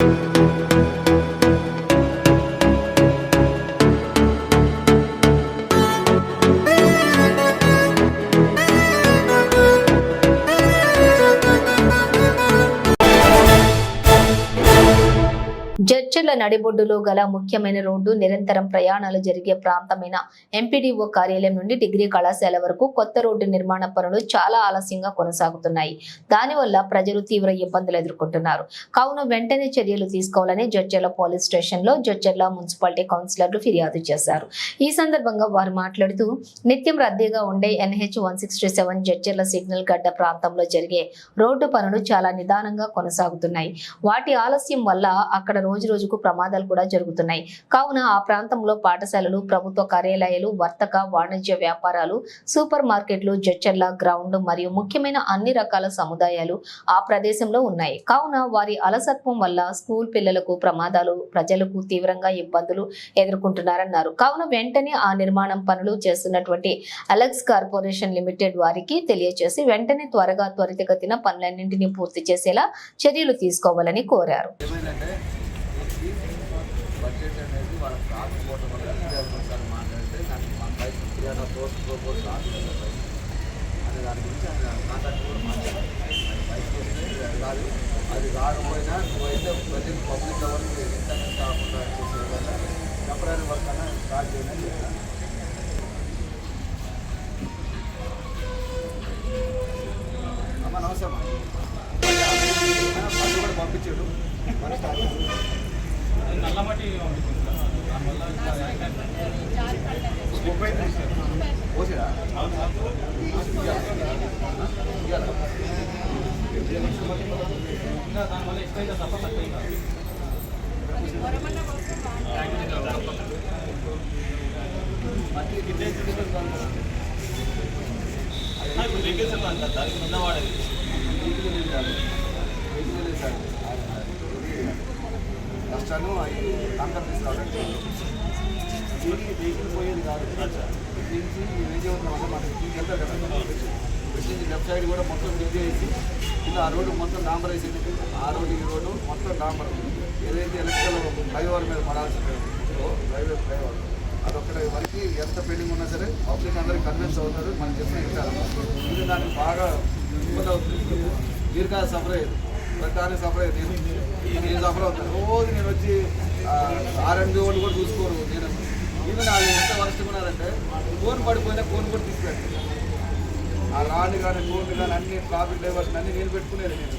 thank you Jadcherla నడిబొడ్డులో గల ముఖ్యమైన road నిరంతరం ప్రయాణాలు జరిగే ప్రాంతమైన ఎంపీడీఓ కార్యాలయం నుండి డిగ్రీ కళాశాల వరకు కొత్త రోడ్డు నిర్మాణ పనులు చాలా ఆలస్యంగా కొనసాగుతున్నాయి. దానివల్ల ప్రజలు తీవ్ర ఇబ్బందులు ఎదుర్కొంటున్నారు. కావున వెంటనే చర్యలు తీసుకోవాలని జడ్చర్ల పోలీస్ స్టేషన్లో జడ్చర్ల మున్సిపాలిటీ కౌన్సిలర్లు ఫిర్యాదు చేశారు. ఈ సందర్భంగా వారు మాట్లాడుతూ నిత్యం రద్దీగా ఉండే NH one sixty seven Jadcherla signal గడ్డ ప్రాంతంలో జరిగే రోడ్డు పనులు చాలా నిదానంగా కొనసాగుతున్నాయి. వాటి ఆలస్యం వల్ల అక్కడ రోజు రోజుకు ప్రమాదాలు కూడా జరుగుతున్నాయి. కావున ఆ ప్రాంతంలో పాఠశాలలు ప్రభుత్వ కార్యాలయాలు వర్తక వాణిజ్య వ్యాపారాలు సూపర్ మార్కెట్లు జచ్చర్ల గ్రౌండ్ మరియు ముఖ్యమైన అన్ని రకాల సముదాయాలు ఆ ప్రదేశంలో ఉన్నాయి. కావున వారి అలసత్వం వల్ల స్కూల్ పిల్లలకు ప్రమాదాలు ప్రజలకు తీవ్రంగా ఇబ్బందులు ఎదుర్కొంటున్నారన్నారు. కావున వెంటనే ఆ నిర్మాణం పనులు చేస్తున్నటువంటి అలెక్స్ కార్పొరేషన్ లిమిటెడ్ వారికి తెలియజేసి వెంటనే త్వరగా త్వరితగతిన పనులన్నింటినీ పూర్తి చేసేలా చర్యలు తీసుకోవాలని కోరారు. ఏమైందంటే బడ్జెట్ అనేది వాళ్ళకి రాకపోవడం వల్ల ఇండియా సార్ మాట్లాడితే దానికి మన బైక్ త్రీ సోర్స్ ప్రోపోజ్ రాలేదు అనే దాని గురించి ఆయన కాంటాక్ట్ కూడా మాట్లాడారు. బైక్ వస్తే అది అది రాకపోయినా నువ్వైతే ప్రతి పబ్లిక్ లెవెల్కి ఇంటర్నెట్ కాకుండా చేసే విధంగా టెంపరీ వర్క్ అయినా స్టార్ట్ చేయడం అని చెప్పాను అమ్మ నమస్తే అమ్మ. పని పంపించాడు. మన స్టార్ట్ చేశాడు. ముప్పై ఐదు దానికి పోసిరా? ఇయ్యాలా? సార్ అవి కాంకర్ తీసుకురావడానికి దీనికి వెహికల్ పోయేది కాదు. దీనికి విజయవంతం వల్ల మనకి దీనికి వెళ్తారు కదా. నుంచి లెఫ్ట్ సైడ్ కూడా మొత్తం డిగ్ చేసి కింద ఆ రోడ్డు మొత్తం డాంబర్ వేసింది. ఆ రోడ్డు ఈ రోడ్డు మొత్తం డాంబర్. ఏదైతే ఎలక్ట్రికల్ ఫ్లైఓవర్ మీద పడాల్సిన రైల్వే ఫ్లైఓవర్ అదొక్కటి. వరకు ఎంత పెండింగ్ ఉన్నా సరే పబ్లిక్ అందరూ కన్విన్స్ అవుతారు. మనం చెప్పిన వింటారు ఇది దానికి బాగా ఇబ్బంది అవుతుంది. దీర్ఘ సఫర్ అయ్యేది. ప్రతిదానికి సఫర్ అయ్యేది ఈ నేను సఫర్ అవుతాను. రోజు నేను వచ్చి ఆర్ఎండి వాళ్ళు కూడా చూసుకోరు. నేను ఇది నాకు ఎంత వరస్ట్ ఉన్నారంటే ఫోన్ పడిపోయినా ఫోన్ కూడా తీసుకెళ్ళి ఆ రాళ్ళు కానీ ఫోన్ కానీ అన్ని ట్రాఫిక్ డ్రైవర్స్ అన్నీ నేను పెట్టుకునేది నేను.